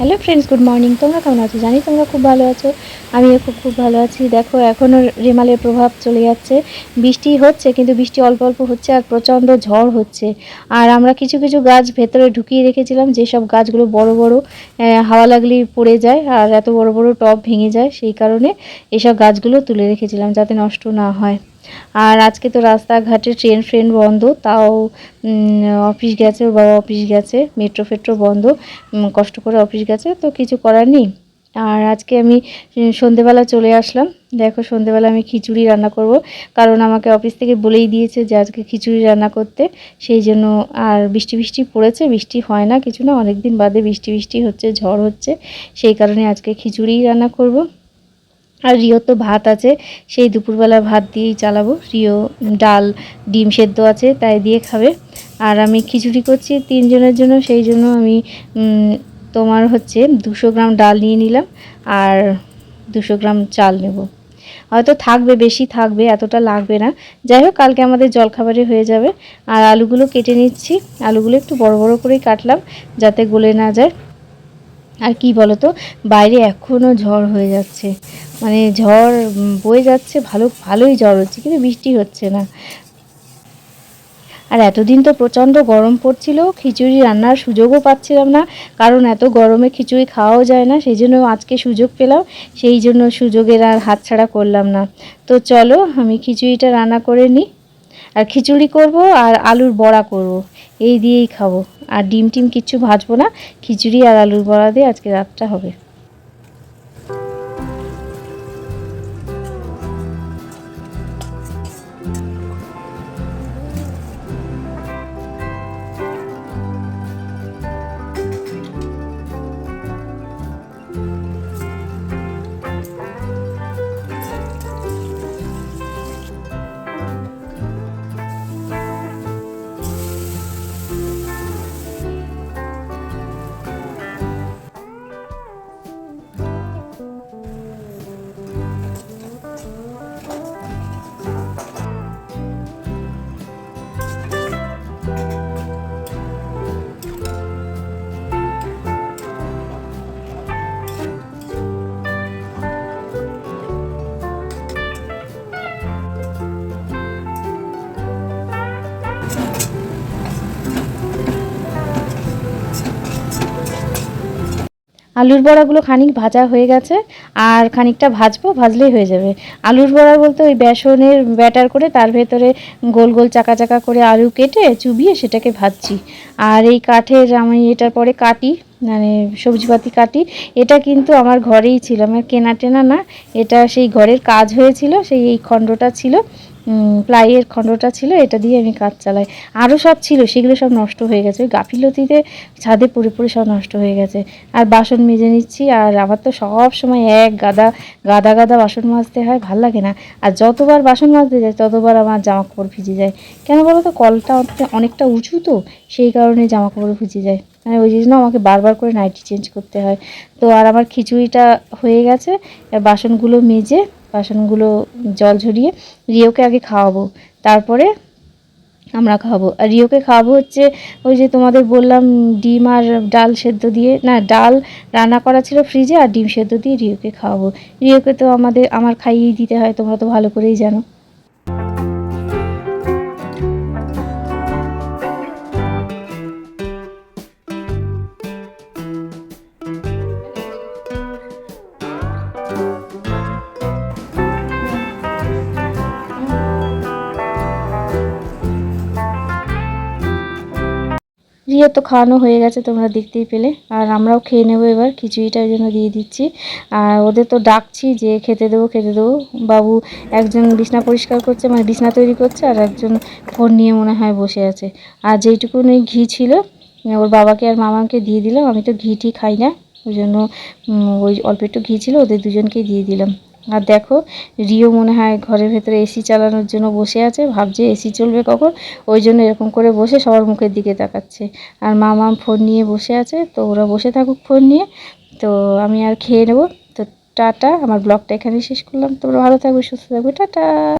Hello friends good morning তোমরা কেমন আছো? জানি তোমরা খুব ভালো আছো। আমিও খুব খুব ভালো আছি। দেখো এখনও রেমালের প্রভাব চলে যাচ্ছে। বৃষ্টি হচ্ছে, কিন্তু বৃষ্টি অল্প অল্প হচ্ছে আর প্রচণ্ড ঝড় হচ্ছে। আর আমরা কিছু কিছু গাছ ভেতরে ঢুকিয়ে রেখেছিলাম, যেসব গাছগুলো বড় বড় হাওয়া লাগলেই পড়ে যায় আর এত বড় বড় টব ভেঙে যায়, সেই কারণে এসব গাছগুলো তুলে রেখেছিলাম যাতে নষ্ট না হয়। আর আজকে তো রাস্তাঘাটে ট্রেন ফ্রেন বন্ধ, তাও অফিস গেছে ওর বাবা অফিস গেছে মেট্রো ফেট্রো বন্ধ কষ্ট করে অফিস গেছে, তো কিছু করার নেই। আর আজকে আমি সন্ধেবেলা চলে আসলাম। দেখো সন্ধেবেলা আমি খিচুড়ি রান্না করব, কারণ আমাকে অফিস থেকে বলেই দিয়েছে যে আজকে খিচুড়ি রান্না করতে, সেই জন্য আর বৃষ্টি বৃষ্টি পড়েছে, বৃষ্টি হয় না কিছু না অনেক দিন বাদে বৃষ্টি বৃষ্টি হচ্ছে, ঝড় হচ্ছে, সেই কারণে আজকে খিচুড়িই রান্না করব। আর রিও তো ভাত আছে, সেই দুপুরবেলা ভাত দিয়েই চালাবো। রিও ডাল, ডিম সেদ্ধ আছে, তাই দিয়ে খাবে। আর আমি খিচুড়ি করছি তিনজনের জন্য, সেই জন্য আমি তোমার হচ্ছে দুশো গ্রাম ডাল নিয়ে নিলাম আর দুশো গ্রাম চাল নেব। হয়তো থাকবে, বেশি থাকবে, এতটা লাগবে না। যাই হোক, কালকে আমাদের জলখাবারে হয়ে যাবে। আর আলুগুলো কেটে নিচ্ছি। আলুগুলো একটু বড় বড় করেই কাটলাম, যাতে গলে না যায়। আর কি বলতো? বাইরে এখনও ঝড় হয়ে যাচ্ছে। মানে ঝড় বয়ে যাচ্ছে, ভালো, ভালোই ঝড় হচ্ছে, কিন্তু বৃষ্টি হচ্ছে না। আর এতদিন তো প্রচণ্ড গরম পড়ছিল, খিচুড়ি রান্নার সুযোগও পাচ্ছিলাম না, কারণ এত গরমে খিচুড়ি খাওয়াও যায় না, সেই জন্য আজকে সুযোগ পেলাম, সেই জন্য সুযোগের আর হাতছাড়া করলাম না। তো চলো, আমি খিচুড়িটা রান্না করে নিই। আর খিচুড়ি করব আর আলুর বড়া করব। এই দিয়েই খাব। আর ডিম টিম কিচ্ছু ভাজবো না। খিচুড়ি আর আলুর বড়া দিয়ে আজকে রাতটা হবে। আলুর বড়াগুলো খানিক ভাজা হয়ে গেছে, আর খানিকটা ভাজবো, ভাজলেই হয়ে যাবে। আলুর বড়া বলতে ওই বেসনের ব্যাটার করে তার ভেতরে গোল গোল চাকা চাকা করে আলু কেটে চুবিয়ে সেটাকে ভাজছি। আর এই কাঠের আমি এটার পরে কাটি মানে সবজিপাতি কাটি, এটা কিন্তু আমার ঘরেই ছিল, আমার কেনা টেনা না, এটা সেই ঘরের কাজ হয়েছিল, সেই এই খণ্ডটা ছিল। প্লাইয়ের খণ্ডটা ছিল, এটা দিয়ে আমি কাজ চালাই। আরও সব ছিল, সেগুলো সব নষ্ট হয়ে গেছে। ওই গাফিলতিতে ছাদে পড়ে পড়ে সব নষ্ট হয়ে গেছে। আর বাসন মেজে নিচ্ছি, আর আমার তো সব সময় এক গাদা গাদা গাদা বাসন মাজতে হয়, ভালো লাগে না। আর যতবার বাসন মাজতে যায় ততবার আমার জামা কাপড় ভিজে যায়। কেন বলো তো, কলটা অনেকটা উঁচু তো, সেই কারণে জামা কাপড় ভিজে যায়। মানে ওই জন্য আমাকে বারবার করে নাইটি চেঞ্জ করতে হয়। তো আর আমার খিচুড়িটা হয়ে গেছে বাসনগুলো মেজে বাসনগুলো জল ঝরিয়ে রিওকে আগে খাওয়াবো। তারপরে আমরা খাব আর রিওকে খাওয়াবো হচ্ছে ওই যে তোমাদের বললাম ডিম আর ডাল সেদ্ধ দিয়ে, না, ডাল রান্না করা ছিল ফ্রিজে আর ডিম সেদ্ধ দিয়ে রিওকে খাওয়াবো। রিওকে তো আমাদের, আমার খাইয়েই দিতে হয়, তোমরা তো ভালো করেই জানো। রিও তো খাওয়ানো হয়ে গেছে, তোমরা দেখতেই পেলে। আর আমরাও খেয়ে নেব এবার, খিচুড়িটার জন্য দিয়ে দিচ্ছি। আর ওদের তো ডাকছি যে খেতে দেবো খেতে দেবো। বাবু একজন বিছনা পরিষ্কার করছে মানে বিছনা তৈরি করছে, আর একজন ফোন নিয়ে মনে হয় বসে আছে। আর যেইটুকুন ঘি ছিল, ওর বাবাকে আর মামাকে দিয়ে দিলাম। আমি তো ঘি টি খাই না, ওই জন্য ওই অল্প একটু ঘি ছিল, ওদের দুজনকেই দিয়ে দিলাম। আর দেখো, রিও মনে হয় ঘরের ভেতরে এসি চালানোর জন্য বসে আছে, ভাবছে এসি চলবে কখন? ওই জন্য এরকম করে বসে সবার মুখের দিকে তাকাচ্ছে। আর মামা ফোন নিয়ে বসে আছে, তো ওরা বসে থাকুক ফোন নিয়ে। তো আমি আর খেয়ে নেব। তো টাটা, আমার ব্লগটা এখানে শেষ করলাম। তোমরা ভালো থাকবে, সুস্থ থাকবে, টাটা।